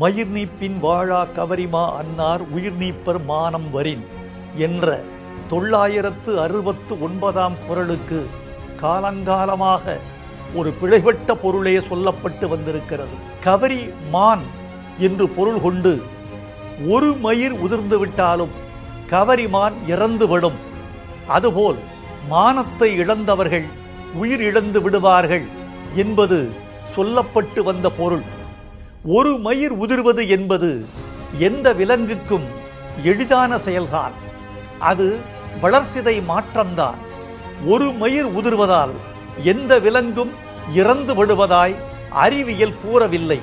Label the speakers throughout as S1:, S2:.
S1: மயிர் நீப்பின் வாழா கவரிமா அன்னார் உயிர் நீப்பர் மானம் வரின் என்ற தொள்ளாயிரத்து அறுபத்து ஒன்பதாம் குரலுக்கு காலங்காலமாக ஒரு பிழைபட்ட பொருளே சொல்லப்பட்டு வந்திருக்கிறது. கவரி மான் என்று பொருள் கொண்டு ஒரு மயிர் உதிர்ந்து விட்டாலும் கவரிமான் இறந்துவிடும் அதுபோல் மானத்தை இழந்தவர்கள் உயிர் இழந்து விடுவார்கள் என்பது சொல்லப்பட்டு வந்த பொருள். ஒரு மயிர் உதிர்வது என்பது எந்த விலங்குக்கும் எளிதான செயல்தான். அது வளர்சிதை மாற்றம்தான். ஒரு மயிர் உதிர்வதால் எந்த விலங்கும் இறந்து விடுவதாய் அறிவியல் கூறவில்லை.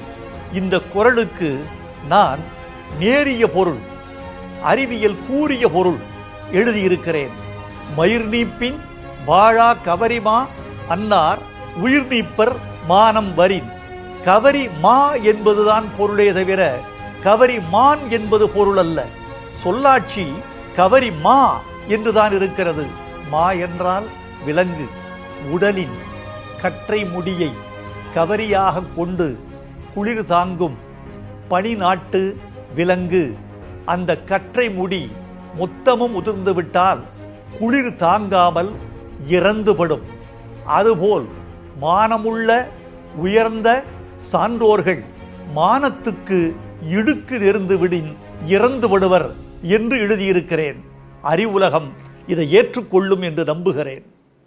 S1: இந்த குரலுக்கு நான் நேரிய பொருள் அறிவியல் கூறிய பொருள் எழுதியிருக்கிறேன். மயிர் நீப்பின் வாழா கவரிமா அன்னார் உயிர் நீப்பர் மானம் வரின். கவரி மா என்பதுதான் பொருளே தவிர கவரி மான் என்பது பொருள் அல்ல. சொல்லாட்சி கவரி மா என்றுதான் இருக்கிறது. மா என்றால் விலங்கு உடலின் கற்றை முடியை கவரியாக கொண்டு குளிர் தாங்கும் பனி நாட்டு விலங்கு. அந்த கற்றை முடி மொத்தமும் உதிர்ந்துவிட்டால் குளிர் தாங்காமல் இறந்துபடும். அதுபோல் மானமுள்ள உயர்ந்த சான்றோர்கள் மானத்துக்கு இடுக்கு நெருந்து விடின் இறந்து விடுவர் என்று எழுதியிருக்கிறேன். அறிவுலகம் இதை ஏற்றுக்கொள்ளும் என்று நம்புகிறேன்.